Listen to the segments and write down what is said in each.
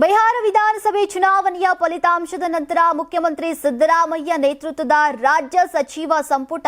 ಬಿಹಾರ ವಿಧಾನಸಭೆ ಚುನಾವಣೆಯ ಫಲಿತಾಂಶದ ನಂತರ ಮುಖ್ಯಮಂತ್ರಿ ಸಿದ್ದರಾಮಯ್ಯ ನೇತೃತ್ವದ ರಾಜ್ಯ ಸಚಿವ ಸಂಪುಟ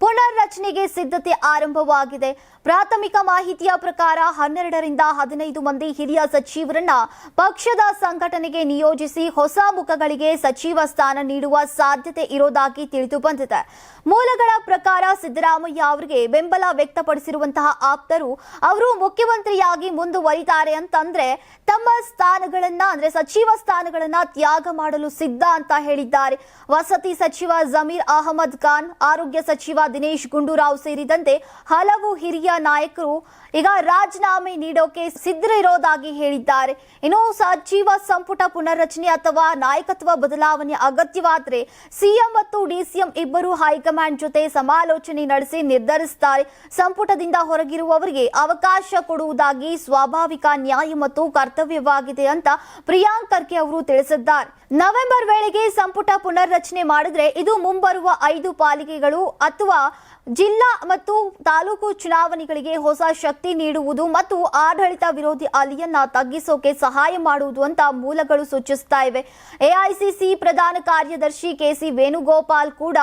ಪುನರ್ರಚನೆಗೆ ಸಿದ್ಧತೆ ಆರಂಭವಾಗಿದೆ. ಪ್ರಾಥಮಿಕ ಮಾಹಿತಿಯ ಪ್ರಕಾರ ಹನ್ನೆರಡರಿಂದ ಹದಿನೈದು ಮಂದಿ ಹಿರಿಯ ಸಚಿವರನ್ನ ಪಕ್ಷದ ಸಂಘಟನೆಗೆ ನಿಯೋಜಿಸಿ ಹೊಸ ಮುಖಗಳಿಗೆ ಸಚಿವ ಸ್ಥಾನ ನೀಡುವ ಸಾಧ್ಯತೆ ಇರೋದಾಗಿ ತಿಳಿದು ಬಂದಿದೆ ಮೂಲಗಳ ಪ್ರಕಾರ ಸಿದ್ದರಾಮಯ್ಯ ಅವರಿಗೆ ಬೆಂಬಲ ವ್ಯಕ್ತಪಡಿಸಿರುವಂತಹ ಆಪ್ತರು ಅವರು ಮುಖ್ಯಮಂತ್ರಿಯಾಗಿ ಮುಂದುವರಿತಾರೆ ಅಂತಂದ್ರೆ ತಮ್ಮ ಸ್ಥಾನಗಳನ್ನ ಅಂದ್ರೆ ಸಚಿವ ಸ್ಥಾನಗಳನ್ನ ತ್ಯಾಗ ಮಾಡಲು ಸಿದ್ಧ ಅಂತ ಹೇಳಿದ್ದಾರೆ. ವಸತಿ ಸಚಿವ ಜಮೀರ್ ಅಹಮದ್ ಖಾನ್, ಆರೋಗ್ಯ ಸಚಿವ ದಿನೇಶ್ ಗುಂಡೂರಾವ್ ಸೇರಿದಂತೆ ಹಲವು ಹಿರಿಯ ನಾಯಕರು ಈಗ ರಾಜೀನಾಮೆ ನೀಡೋಕೆ ಸಿದ್ಧರಿರೋದಾಗಿ ಹೇಳಿದ್ದಾರೆ. ಇನ್ನು ಸಚಿವ ಸಂಪುಟ ಪುನರ್ರಚನೆ ಅಥವಾ ನಾಯಕತ್ವ ಬದಲಾವಣೆ ಅಗತ್ಯವಾದರೆ ಸಿಎಂ ಮತ್ತು ಡಿಸಿಎಂ ಇಬ್ಬರು ಹೈಕಮಾಂಡ್ ಜೊತೆ ಸಮಾಲೋಚನೆ ನಡೆಸಿ ನಿರ್ಧರಿಸುತ್ತಾರೆ ಸಂಪುಟದಿಂದ ಹೊರಗಿರುವವರಿಗೆ ಅವಕಾಶ ಕೊಡುವುದಾಗಿ ಸ್ವಾಭಾವಿಕ ನ್ಯಾಯ ಮತ್ತು ಕರ್ತವ್ಯವಾಗಿದೆ ಅಂತ ಪ್ರಿಯಾಂಕ್ ಖರ್ಗೆ ಅವರು ತಿಳಿಸಿದ್ದಾರೆ. ನವೆಂಬರ್ ವೇಳೆಗೆ ಸಂಪುಟ ಪುನರ್ರಚನೆ ಮಾಡಿದ್ರೆ ಇದು ಮುಂಬರುವ ಐದು ಪಾಲಿಕೆಗಳು ಅಥವಾ ಜಿಲ್ಲಾ ಮತ್ತು ತಾಲೂಕು ಚುನಾವಣೆಗಳಿಗೆ ಹೊಸ ಶಕ್ತಿ ನೀಡುವುದು ಮತ್ತು ಆಡಳಿತ ವಿರೋಧಿ ಅಲಿಯನ್ನ ತಗ್ಗಿಸೋಕೆ ಸಹಾಯ ಮಾಡುವುದು ಅಂತ ಮೂಲಗಳು ಸೂಚಿಸ್ತಾ ಇವೆ. ಎಐಸಿಸಿ ಪ್ರಧಾನ ಕಾರ್ಯದರ್ಶಿ ಕೆಸಿ ವೇಣುಗೋಪಾಲ್ ಕೂಡ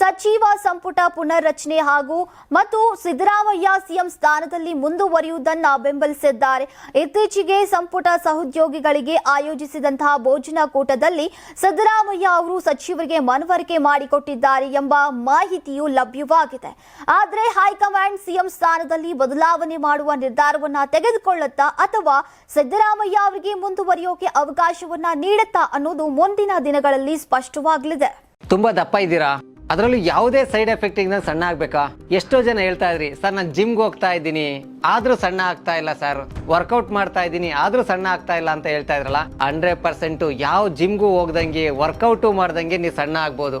ಸಚಿವ ಸಂಪುಟ ಪುನರ್ರಚನೆ ಹಾಗೂ ಮತ್ತು ಸಿದ್ದರಾಮಯ್ಯ ಸಿಎಂ ಸ್ಥಾನದಲ್ಲಿ ಮುಂದುವರಿಯುವುದನ್ನು ಬೆಂಬಲಿಸಿದ್ದಾರೆ. ಇತ್ತೀಚೆಗೆ ಸಂಪುಟ ಸಹೋದ್ಯೋಗಿಗಳಿಗೆ ಆಯೋಜಿಸಿದಂತಹ ಭೋಜನ ಕೂಟದಲ್ಲಿ ಸಿದ್ದರಾಮಯ್ಯ ಅವರು ಸಚಿವರಿಗೆ ಮನವರಿಕೆ ಮಾಡಿಕೊಟ್ಟಿದ್ದಾರೆ ಎಂಬ ಮಾಹಿತಿಯು ಲಭ್ಯವಾಗಿದೆ. ಆದರೆ ಹೈಕಮಾಂಡ್ ಸಿಎಂ ಸ್ಥಾನದಲ್ಲಿ ಬದಲಾವಣೆ ಮಾಡುವ ನಿರ್ಧಾರವನ್ನ ತೆಗೆದುಕೊಳ್ಳುತ್ತಾ ಅಥವಾ ಸಿದ್ದರಾಮಯ್ಯ ಅವರಿಗೆ ಮುಂದುವರಿಯೋಕೆ ಅವಕಾಶವನ್ನ ನೀಡುತ್ತಾ ಅನ್ನೋದು ಮುಂದಿನ ದಿನಗಳಲ್ಲಿ ಸ್ಪಷ್ಟವಾಗಲಿದೆ. ತುಂಬಾ ದಪ್ಪ ಇದ್ದೀರಾ? ಅದರಲ್ಲೂ ಯಾವುದೇ ಸೈಡ್ ಎಫೆಕ್ಟ್ ಇಂದ ಸಣ್ಣ ಆಗ್ಬೇಕಾ? ಎಷ್ಟೋ ಜನ ಹೇಳ್ತಾ ಇದ್ರಿ, ಸರ್, ನಾನು ಜಿಮ್ಗೆ ಹೋಗ್ತಾ ಇದ್ದೀನಿ. ಆದ್ರೂ ಸಣ್ಣ ಆಗ್ತಾ ಇಲ್ಲ, ಸರ್. ವರ್ಕೌಟ್ ಮಾಡ್ತಾ ಇದ್ದೀನಿ, ಆದ್ರೂ ಸಣ್ಣ ಆಗ್ತಾ ಇಲ್ಲ ಅಂತ ಹೇಳ್ತಾ ಇದ್ರಲ್ಲ, ಹಂಡ್ರೆಡ್ ಪರ್ಸೆಂಟ್ ಯಾವ ಜಿಮ್ಗೂ ಹೋಗ್ದಂಗೆ, ವರ್ಕೌಟು ಮಾಡ್ದಂಗೆ ನೀವು ಸಣ್ಣ ಆಗ್ಬೋದು.